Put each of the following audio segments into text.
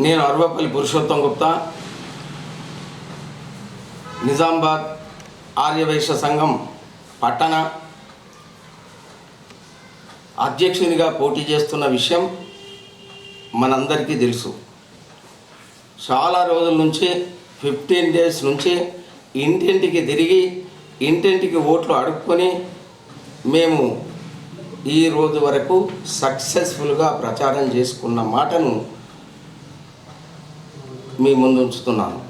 నేను అరవపల్లి పురుషోత్తం గుప్తా. నిజామాబాద్ ఆర్యవైశ్య సంఘం పట్టణ. అధ్యక్షునిగా పోటీ చేస్తున్న విషయం మనందరికీ తెలుసు. చాలా రోజుల నుంచి ఫిఫ్టీన్ డేస్ నుంచి ఇంటింటికి తిరిగి ఇంటింటికి ఓట్లు అడుక్కొని మేము ఈ రోజు వరకు సక్సెస్ఫుల్గా ప్రచారం చేసుకున్న మాటను మీ ముందు ఉంచుతున్నాను.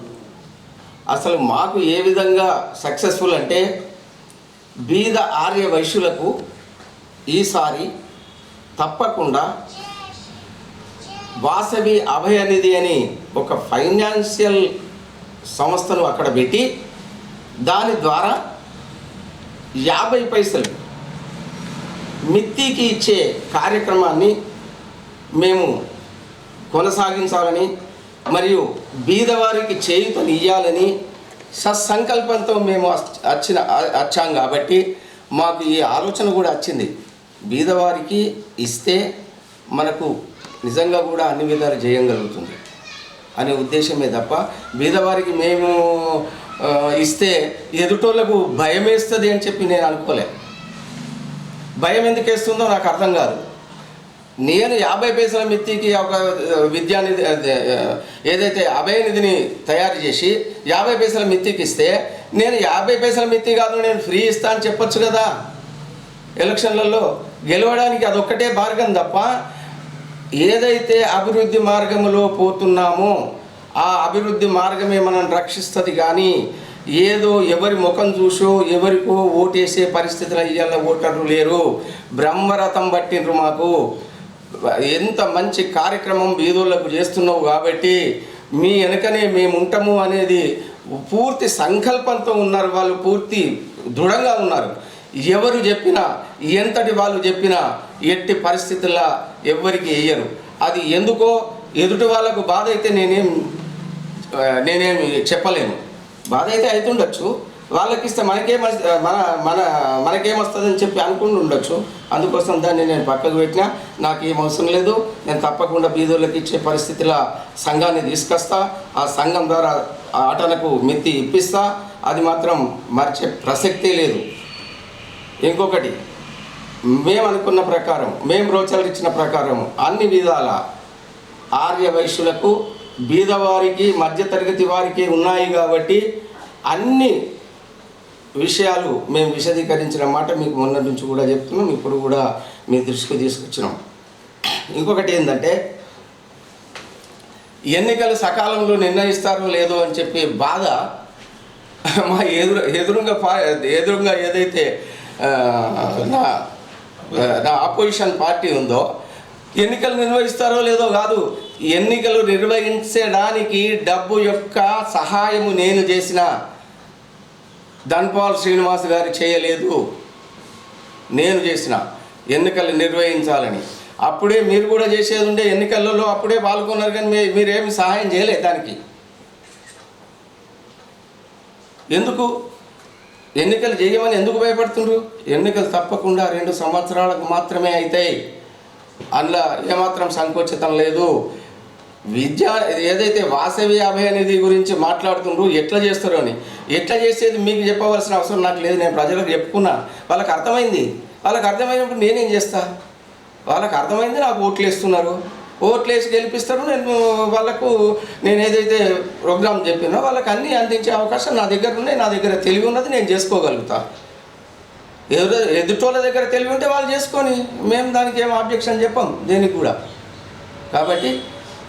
అసలు మాకు ఏ విధంగా సక్సెస్ఫుల్ అంటే బీద ఆర్య వైశ్యులకు ఈసారి తప్పకుండా వాసవి అభయనిధి అని ఒక ఫైనాన్షియల్ సంస్థను అక్కడ పెట్టి దాని ద్వారా యాభై పైసలు మిత్తికి ఇచ్చే కార్యక్రమాన్ని మేము కొనసాగించాలని మరియు బీదవారికి చేయుతనియ్యాలని సత్సంకల్పంతో మేము వచ్చిన వచ్చాం కాబట్టి మాకు ఈ ఆలోచన కూడా వచ్చింది. బీదవారికి ఇస్తే మనకు నిజంగా కూడా అన్ని విధాలు చేయగలుగుతుంది అనే ఉద్దేశమే తప్ప బీదవారికి మేము ఇస్తే ఎదుటోళ్ళకు భయం వేస్తుంది అని చెప్పి నేను అనుకోలే. భయం ఎందుకు వేస్తుందో నాకు అర్థం కాదు. నేను యాభై పైసల మిత్తికి ఒక విద్యానిధి ఏదైతే ఏదైతే అభయనిధిని తయారు చేసి యాభై పైసల మిత్తికి ఇస్తే నేను యాభై పైసల మిత్తి కాదు నేను ఫ్రీ ఇస్తా అని చెప్పొచ్చు కదా. ఎలక్షన్లలో గెలవడానికి అదొక్కటే మార్గం తప్ప ఏదైతే అభివృద్ధి మార్గంలో పోతున్నామో ఆ అభివృద్ధి మార్గమే మనం రక్షిస్తుంది కానీ ఏదో ఎవరి ముఖం చూసో ఎవరికో ఓటేసే పరిస్థితులు ఇవాళ ఓటర్లు లేరు. బ్రహ్మరథం పట్టిండ్రు మాకు. ఎంత మంచి కార్యక్రమం బీదోళ్ళకు చేస్తున్నావు కాబట్టి మీ వెనకనే మేము ఉంటాము అనేది పూర్తి సంకల్పంతో ఉన్నారు వాళ్ళు పూర్తి దృఢంగా ఉన్నారు. ఎవరు చెప్పినా ఎంతటి వాళ్ళు చెప్పినా ఎట్టి పరిస్థితుల్లో ఎవ్వరికి వేయరు. అది ఎందుకో ఎదుటి వాళ్ళకు బాధ అయితే నేనేం నేనేమి చెప్పలేను. బాధ అయితే అవుతుండొచ్చు వాళ్ళకి ఇస్తే మనకేం మన మన మనకేమొస్తుందని చెప్పి అనుకుని ఉండొచ్చు. అందుకోసం దాన్ని నేను పక్కకు పెట్టినా నాకు ఏం అవసరం లేదు. నేను తప్పకుండా బీదోళ్ళకి ఇచ్చే పరిస్థితిలో సంఘాన్ని తీసుకొస్తా. ఆ సంఘం ద్వారా ఆ ఆటలకు మిత్తి ఇప్పిస్తా. అది మాత్రం మర్చే ప్రసక్తే లేదు. ఇంకొకటి మేము అనుకున్న ప్రకారం మేము రోచలు ఇచ్చిన ప్రకారం అన్ని విధాల ఆర్య వైశ్యులకు బీదవారికి మధ్యతరగతి వారికి ఉన్నాయి కాబట్టి అన్ని విషయాలు మేము విశదీకరించిన మాట మీకు మొన్న నుంచి కూడా చెప్తున్నాం ఇప్పుడు కూడా మీ దృష్టికి తీసుకొచ్చినాం. ఇంకొకటి ఏంటంటే ఎన్నికలు సకాలంలో నిర్ణయిస్తారో లేదో అని చెప్పి బాధ మా ఎదురు ఎదురుగా ఎదురుగా ఏదైతే నా నా ఆపోజిషన్ పార్టీ ఉందో ఎన్నికలు నిర్వహిస్తారో లేదో కాదు ఎన్నికలు నిర్వహించడానికి డబ్బు యొక్క సహాయము నేను చేసిన ధన్పాల్ శ్రీనివాస్ గారు చేయలేదు. నేను చేసిన ఎన్నికలు నిర్వహించాలని. అప్పుడే మీరు కూడా చేసేది ఉండే ఎన్నికలలో అప్పుడే పాల్గొన్నారు కానీ మీ- మీరేమి సహాయం చేయలేదు దానికి. ఎందుకు? ఎన్నికలు చేయమని ఎందుకు భయపడుతుండ్రు? ఎన్నికలు తప్పకుండా రెండు సంవత్సరాలకు మాత్రమే అవుతాయి అందులో ఏమాత్రం సంకోచితం లేదు. విద్య ఏదైతే వాసవి అభయ నిధి గురించి మాట్లాడుతుండ్రు ఎట్లా చేస్తారు అని. ఎట్లా చేసేది మీకు చెప్పవలసిన అవసరం నాకు లేదు నేను ప్రజలకు చెప్పుకున్నా. వాళ్ళకి అర్థమైంది? వాళ్ళకి అర్థమైనప్పుడు నేనేం చేస్తా? వాళ్ళకి అర్థమైంది నాకు ఓట్లు వేస్తున్నారు. ఓట్లు వేసి గెలిపిస్తారు నేను వాళ్ళకు నేను ఏదైతే ప్రోగ్రామ్ చెప్పినో వాళ్ళకి అన్నీ అందించే అవకాశం నా దగ్గర ఉన్నాయి నా దగ్గర తెలివి ఉన్నది నేను చేసుకోగలుగుతా. ఎదురు ఎదుటోళ్ళ దగ్గర తెలివి ఉంటే వాళ్ళు చేసుకొని మేము దానికి ఏం ఆబ్జెక్షన్ చెప్పాం దేనికి కూడా. కాబట్టి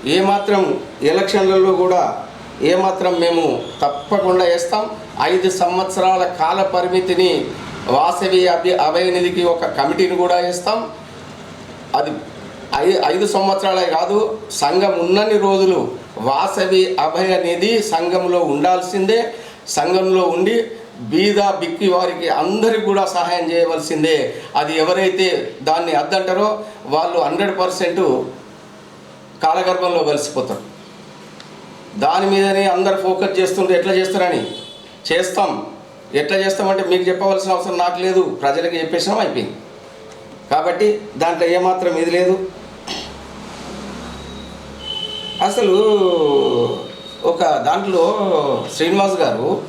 ఏమాత్రం ఎలక్షన్లలో కూడా ఏమాత్రం మేము తప్పకుండా వేస్తాం. ఐదు సంవత్సరాల కాల పరిమితిని వాసవి అభి అభయనిధికి ఒక కమిటీని కూడా వేస్తాం. అది ఐ ఐదు సంవత్సరాలే కాదు సంఘం ఉన్నన్ని రోజులు వాసవి అభయ నిధి సంఘంలో ఉండాల్సిందే. సంఘంలో ఉండి బీద బిక్కి వారికి అందరికి కూడా సహాయం చేయవలసిందే. అది ఎవరైతే దాన్ని అద్దంటారో వాళ్ళు హండ్రెడ్ పర్సెంట్ కాలగర్భంలో కలిసిపోతారు దాని మీదనే అందరు ఫోకస్ చేస్తుంటే ఎట్లా చేస్తారని? చేస్తాం. ఎట్లా చేస్తామంటే మీకు చెప్పవలసిన అవసరం నాకు లేదు ప్రజలకు చెప్పేసినాం అయిపోయింది. కాబట్టి దాంట్లో ఏమాత్రం ఇది లేదు. అసలు ఒక దాంట్లో శ్రీనివాస్ గారు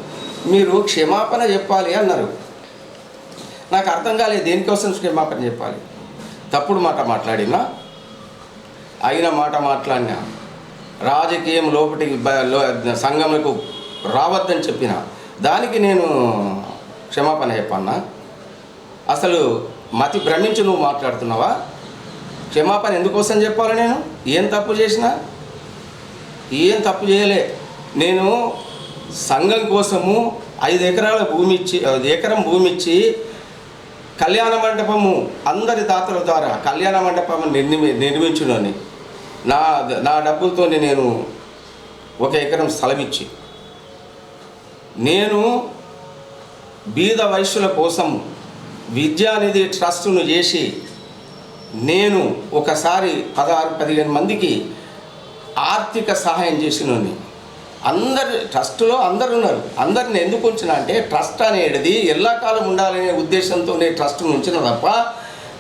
మీరు క్షమాపణ చెప్పాలి అన్నారు. నాకు అర్థం కాలేదు దేనికోసం క్షమాపణ చెప్పాలి. తప్పుడు మాట మాట్లాడినా అయిన మాట మాట్లాడినా. రాజకీయం లోపటికి బ- రావద్దని చెప్పిన. దానికి నేను క్షమాపణ చెప్పన్నా. అసలు మతి భ్రమించి నువ్వు మాట్లాడుతున్నావా? క్షమాపణ ఎందుకోసం చెప్పాలి నేను? ఏం తప్పు చేసినా? ఏం తప్పు చేయలే. నేను సంఘం కోసము ఐదు ఎకరాల భూమి ఇచ్చి ఐదు ఎకరం భూమి ఇచ్చి కళ్యాణ మండపము అందరి దాతల ద్వారా కళ్యాణ మండపము నిర్మి నిర్మించునని. నా నా డబ్బులతో నేను ఒక ఎకరం స్థలం ఇచ్చి నేను బీద వయస్సుల కోసం విద్యానిధి ట్రస్టును చేసి నేను ఒకసారి పదహారు పదిహేను మందికి ఆర్థిక సహాయం చేసినని అందరు ట్రస్టులో అందరు ఉన్నారు. అందరిని ఎందుకు ఉంచిన అంటే ట్రస్ట్ అనేది ఎల్లకాలం ఉండాలనే ఉద్దేశంతోనే ట్రస్ట్ను ఉంచిన తప్ప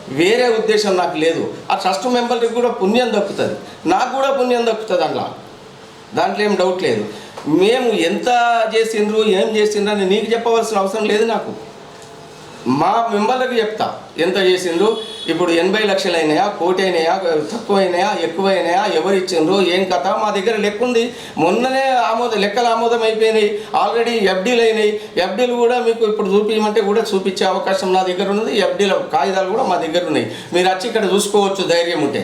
వేరే ఉద్దేశం నాకు లేదు. ఆ ట్రస్ట్ మెంబర్కి కూడా పుణ్యం దక్కుతుంది. నాకు కూడా పుణ్యం దక్కుతుంది అందులో దాంట్లో ఏం డౌట్ లేదు. మేము ఎంత చేసిండ్రు ఏం చేసిండ్రు అని నీకు చెప్పవలసిన అవసరం లేదు నాకు. మా మెంబర్లకు చెప్తా. ఎంత చేసిండ్రు ఇప్పుడు ఎనభై లక్షలు అయినాయా కోటి అయినాయా తక్కువ అయినాయా ఎక్కువ అయినాయా ఎవరు ఇచ్చిండ్రు ఏం కథ? మా దగ్గర లెక్క ఉంది మొన్ననే ఆమోదం లెక్కలు ఆమోదం అయిపోయినాయి ఆల్రెడీ ఎఫ్డీలు అయినాయి. ఎఫ్డీలు కూడా మీకు ఇప్పుడు చూపించమంటే కూడా చూపించే అవకాశం నా దగ్గర ఉన్నది. ఎఫ్డీల కాగితాలు కూడా మా దగ్గర ఉన్నాయి. మీరు వచ్చి ఇక్కడ చూసుకోవచ్చు ధైర్యం ఉంటే.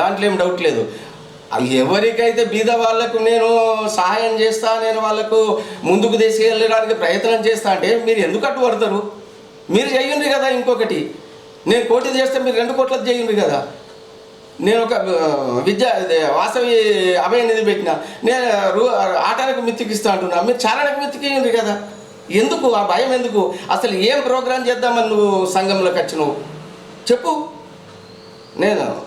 దాంట్లో ఏం డౌట్ లేదు. ఎవరికైతే బీద వాళ్ళకు నేను సహాయం చేస్తా నేను వాళ్ళకు ముందుకు తీసుకెళ్ళడానికి ప్రయత్నం చేస్తా అంటే మీరు ఎందుకు అడ్డు పడతారు మీరు చేయండి కదా ఇంకొకటి. నేను కోటి చేస్తే మీరు రెండు కోట్లది చేయండి కదా. నేను ఒక విద్య వాసవి అభయ నిధి పెట్టిన. నేను రూ ఆటలకు మిత్తికిస్తా అంటున్నా. మీరు చాలానికి మిత్తికియండి కదా. ఎందుకు? ఆ భయం ఎందుకు? అసలు ఏం ప్రోగ్రామ్ చేద్దామని నువ్వు సంఘంలోకి వచ్చినావు? చెప్పు. నేను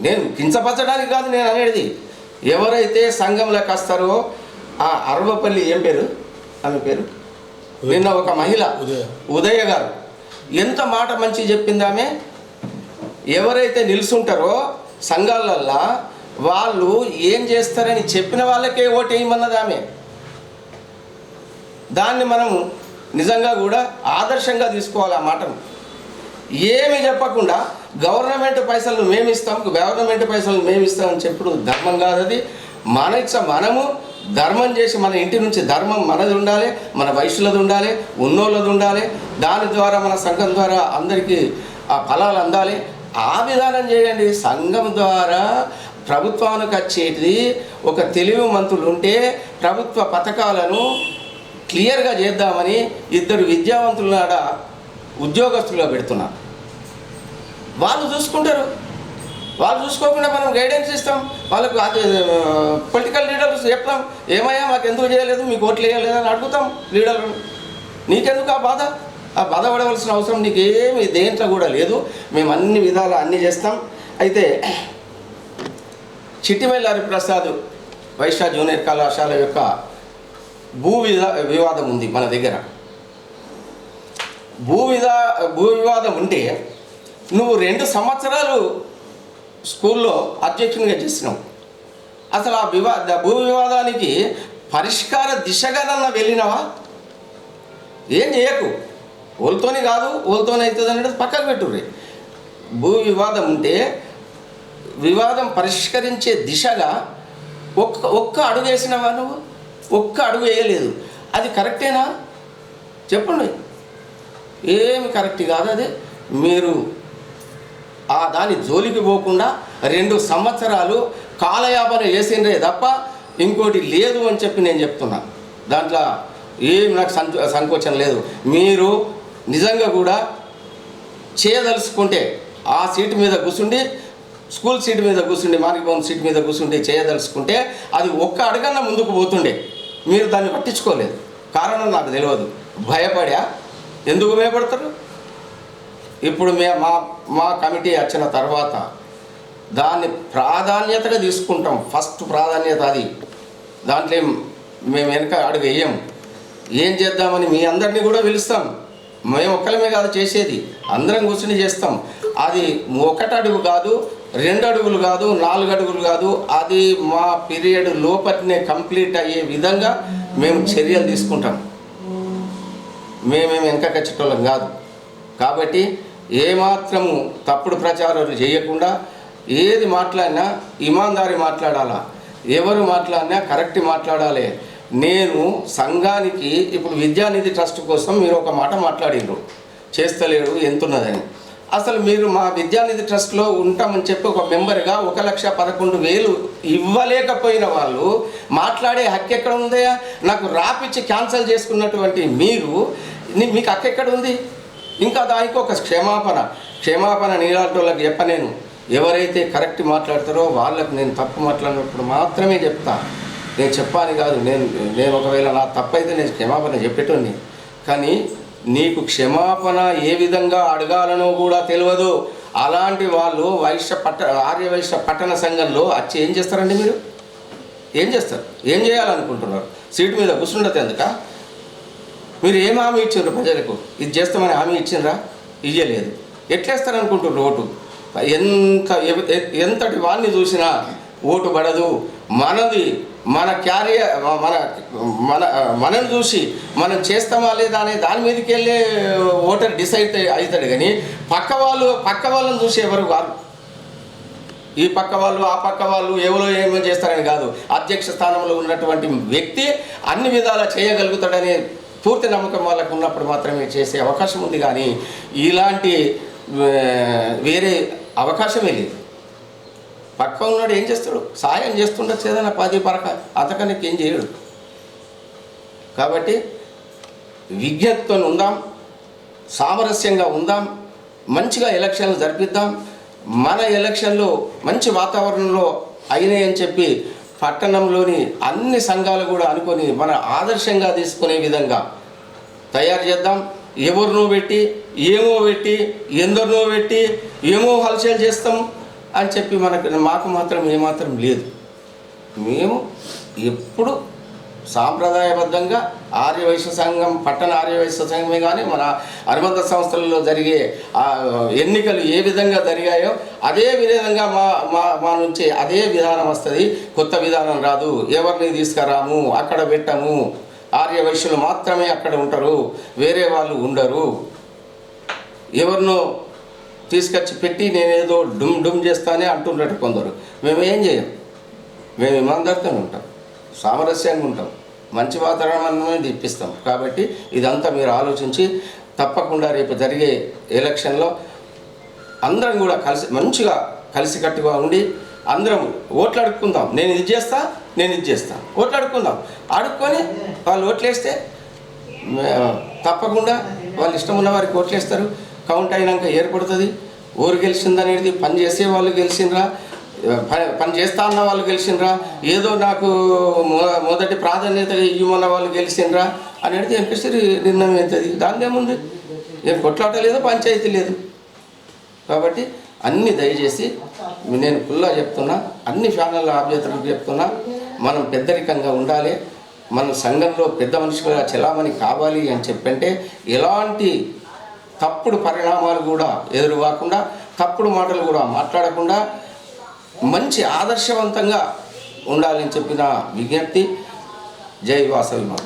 నేను కించపరచడానికి కాదు నేను అనేది. ఎవరైతే సంఘంలోకి వస్తారో ఆ అరవపల్లి ఏం పేరు? ఆమె పేరు? నిన్న ఒక మహిళ ఉదయ. ఉదయ గారు. ఎంత మాట మంచి చెప్పింది ఆమె? ఎవరైతే నిలుసుంటారో సంఘాలల్లా వాళ్ళు ఏం చేస్తారని చెప్పిన వాళ్ళకే ఓటు వేయమన్నది ఆమె. దాన్ని మనం నిజంగా కూడా ఆదర్శంగా తీసుకోవాలి ఆ మాటను. ఏమి చెప్పకుండా గవర్నమెంట్ పైసలు మేము ఇస్తాం గవర్నమెంట్ పైసలు మేము ఇస్తామని చెప్పుడు ధర్మం కాదు అది మన ఇచ్చ మనము ధర్మం చేసి మన ఇంటి నుంచి ధర్మం మనది ఉండాలి మన వయసులది ఉండాలి ఉన్నోళ్ళది ఉండాలి దాని ద్వారా మన సంఘం ద్వారా అందరికీ ఆ ఫలాలు అందాలి. ఆ విధానం చేయండి. సంఘం ద్వారా ప్రభుత్వానికి వచ్చేది ఒక తెలివి మంతులు ఉంటే ప్రభుత్వ పథకాలను క్లియర్గా చేద్దామని ఇద్దరు విద్యావంతులు నాడ ఉద్యోగస్తులుగా పెడుతున్నారు. వాళ్ళు చూసుకుంటారు. వాళ్ళు చూసుకోకుండా మనం గైడెన్స్ ఇస్తాం. వాళ్ళకు పొలిటికల్ లీడర్స్ చెప్తాం ఏమయ్యా మాకు ఎందుకు చేయలేదు? మీకు ఓట్లు వేయలేదు అని అడుగుతాం లీడర్లు నీకెందుకు ఆ బాధ? ఆ బాధ పడవలసిన అవసరం నీకేమి దేంట్లో కూడా లేదు. మేము అన్ని విధాలు అన్నీ చేస్తాం. అయితే చిట్టిమల్లి హరిప్రసాద్ వైశ్య జూనియర్ కళాశాల యొక్క భూ వివాదం ఉంది మన దగ్గర. భూ విధా భూ వివాదం ఉంటే నువ్వు రెండు సంవత్సరాలు స్కూల్లో అధ్యక్షునిగా చేసినాం. అసలు ఆ వివా భూ వివాదానికి పరిష్కార దిశగానన్నా వెళ్ళినావా? ఏం చేయకు. ఓల్తోని కాదు ఓల్తోనే అవుతుంది అనేది పక్కన పెట్టుర్రి. భూ వివాదం ఉంటే వివాదం పరిష్కరించే దిశగా ఒక్క ఒక్క అడుగు వేసినావా నువ్వు? ఒక్క అడుగు వేయలేదు. అది కరెక్టేనా? చెప్పండి. ఏమి కరెక్ట్ కాదు అది. మీరు ఆ దాని జోలికి పోకుండా రెండు సంవత్సరాలు కాలయాపన వేసిండ్రే తప్ప ఇంకోటి లేదు అని చెప్పి నేను చెప్తున్నా. దాంట్లో ఏమి నాకు సంకోచం లేదు. మీరు నిజంగా కూడా చేయదలుచుకుంటే ఆ సీటు మీద కూర్చుండి స్కూల్ సీట్ మీద కూర్చుండి మార్గభవన్ సీట్ మీద కూర్చుండి చేయదలుచుకుంటే అది ఒక్క అడగన్న ముందుకు పోతుండే. మీరు దాన్ని పట్టించుకోలేదు. కారణం నాకు తెలియదు. భయపడా? ఎందుకు భయపడతారు? ఇప్పుడు మే మా మా కమిటీ వచ్చిన తర్వాత దాన్ని ప్రాధాన్యతగా తీసుకుంటాం. ఫస్ట్ ప్రాధాన్యత అది. దాంట్లో మేము వెనక అడుగు వేయం. ఏం చేద్దామని మీ అందరినీ కూడా పిలుస్తాం. మేము ఒక్కలమే కాదు చేసేది. అందరం కూర్చుని చేస్తాం. అది ఒకటి అడుగు కాదు రెండు అడుగులు కాదు నాలుగు అడుగులు కాదు. అది మా పీరియడ్ లోపటినే కంప్లీట్ అయ్యే విధంగా మేము చర్యలు తీసుకుంటాం. మేమేమి వెనక కచ్చటోళ్ళం కాదు. కాబట్టి ఏమాత్రము తప్పుడు ప్రచారాలు చేయకుండా ఏది మాట్లాడినా ఇమాందారి మాట్లాడాలా? ఎవరు మాట్లాడినా కరెక్ట్ మాట్లాడాలి. నేను సంఘానికి ఇప్పుడు విద్యానిధి ట్రస్ట్ కోసం మీరు ఒక మాట మాట్లాడిండ్రు చేస్తలేడు ఎంతున్నదని. అసలు మీరు మా విద్యానిధి ట్రస్ట్లో ఉంటామని చెప్పి ఒక మెంబర్గా ఒక లక్ష పదకొండు వేలు ఇవ్వలేకపోయిన వాళ్ళు మాట్లాడే హక్కు ఎక్కడ ఉందా నాకు రాపిచ్చి క్యాన్సిల్ చేసుకున్నటువంటి మీరు మీకు హక్కు ఎక్కడ ఉంది? ఇంకా దానికి ఒక క్షమాపణ. క్షమాపణ నీలాంటి చెప్పలేను ఎవరైతే కరెక్ట్ మాట్లాడతారో వాళ్ళకు నేను తప్పు మాట్లాడినప్పుడు మాత్రమే చెప్తా. నేను చెప్పాలి కాదు. నేను నేను ఒకవేళ నా తప్పైతే నేను క్షమాపణ చెప్పేటోని కానీ నీకు క్షమాపణ ఏ విధంగా అడగాలనో కూడా తెలియదు. అలాంటి వాళ్ళు వైశ్య పట్ట ఆర్య వైశ్య పట్టణ సంఘంలో వచ్చి ఏం చేస్తారండి మీరు? ఏం చేస్తారు? ఏం చేయాలనుకుంటున్నారు? సీటు మీద కూర్చుండదు ఎందుక? మీరు ఏం హామీ ఇచ్చారు ప్రజలకు? ఇది చేస్తామని హామీ ఇచ్చిండ్రా? ఇయ్యలేదు. ఎట్లేస్తారనుకుంటున్నారు ఓటు? ఎంత ఎంతటి వాడిని చూసినా ఓటు పడదు. మనది మన క్యారియర్ మన మన మనని చూసి మనం చేస్తామా లేదా అనే దాని మీదకి వెళ్ళే ఓటర్ డిసైడ్ అవుతాడు కానీ పక్క వాళ్ళు పక్క వాళ్ళని చూసి ఎవరు కాదు. ఈ పక్క వాళ్ళు ఆ పక్క వాళ్ళు ఎవరో ఏమో చేస్తారని కాదు. అధ్యక్ష స్థానంలో ఉన్నటువంటి వ్యక్తి అన్ని విధాలా చేయగలుగుతాడనే పూర్తి నమ్మకం వాళ్ళకు ఉన్నప్పుడు మాత్రమే చేసే అవకాశం ఉంది కానీ ఇలాంటి వేరే అవకాశమే లేదు. పక్క ఉన్నాడు ఏం చేస్తాడు? సాయం చేస్తుండొచ్చు ఏదైనా పది పరక. అంతకన్నా ఏం చేయడు. కాబట్టి విజ్ఞతతో ఉందాం సామరస్యంగా ఉందాం మంచిగా ఎలక్షన్లు జరిపిద్దాం. మన ఎలక్షన్లు మంచి వాతావరణంలో అయినాయని చెప్పి పట్టణంలోని అన్ని సంఘాలు కూడా అనుకొని మన ఆదర్శంగా తీసుకునే విధంగా తయారు చేద్దాం. ఎవరినో పెట్టి ఏమో పెట్టి ఎందరినో పెట్టి ఏమో హల్చల్ చేస్తాం అని చెప్పి మనకు మాకు మాత్రం ఏమాత్రం లేదు. మేము ఎప్పుడు సాంప్రదాయబద్ధంగా ఆర్యవైశ్య సంఘం పట్టణ ఆర్యవైశ్య సంఘమే కానీ మన అనుబంధ సంస్థలలో జరిగే ఎన్నికలు ఏ విధంగా జరిగాయో అదే విధంగా మా మా మా నుంచి అదే విధానం వస్తుంది. కొత్త విధానం రాదు. ఎవరిని తీసుకురాము? అక్కడ పెట్టము. ఆర్యవైశ్యులు మాత్రమే అక్కడ ఉంటారు. వేరే వాళ్ళు ఉండరు. ఎవరినో తీసుకొచ్చి పెట్టి నేనేదో డుమ్ డుమ్ చేస్తానే అంటున్నట్టు కొందరు. మేము ఏం చేయం? మేము ఇమాందారితో ఉంటాం. సామరస్యంగా ఉంటాం. మంచి వాతావరణమే తెప్పిస్తాం కాబట్టి ఇదంతా మీరు ఆలోచించి తప్పకుండా రేపు జరిగే ఎలక్షన్లో అందరం కూడా కలిసి మంచిగా కలిసికట్టుగా ఉండి అందరం ఓట్లు అడుక్కుందాం నేను ఇది చేస్తా నేను ఇది చేస్తా. ఓట్లు అడుక్కుందాం అడుక్కొని వాళ్ళు ఓట్లేస్తే తప్పకుండా వాళ్ళు ఇష్టం ఉన్న వారికి ఓట్లేస్తారు. కౌంట్ అయినాక ఏర్పడుతుంది. ఊరు గెలిచిందనేది పని చేసే వాళ్ళు గెలిచిండ్రా. పని చేస్తా అన్న వాళ్ళు గెలిచిండ్రా? ఏదో నాకు మొదటి ప్రాధాన్యత ఇవ్వమన్న వాళ్ళు గెలిచిండ్రా? అడిగితే ఎంపీసీ నిర్ణయం అవుతుంది దాని ఏముంది? ఏం కొట్లాట లేదు పంచాయతీ లేదు. కాబట్టి అన్ని దయచేసి నేను ఫుల్లా చెప్తున్నా అన్ని ఫ్యానల్ అభ్యర్థులకు చెప్తున్నా మనం పెద్దరికంగా ఉండాలి మన సంఘంలో పెద్ద మనుషులుగా చెలామణి కావాలి అని చెప్పంటే ఎలాంటి తప్పుడు పరిణామాలు కూడా ఎదురు కాకుండా తప్పుడు మాటలు కూడా మాట్లాడకుండా మంచి ఆదర్శవంతంగా ఉండాలని చెప్పిన విజ్ఞప్తి. జై వాసవి మాత.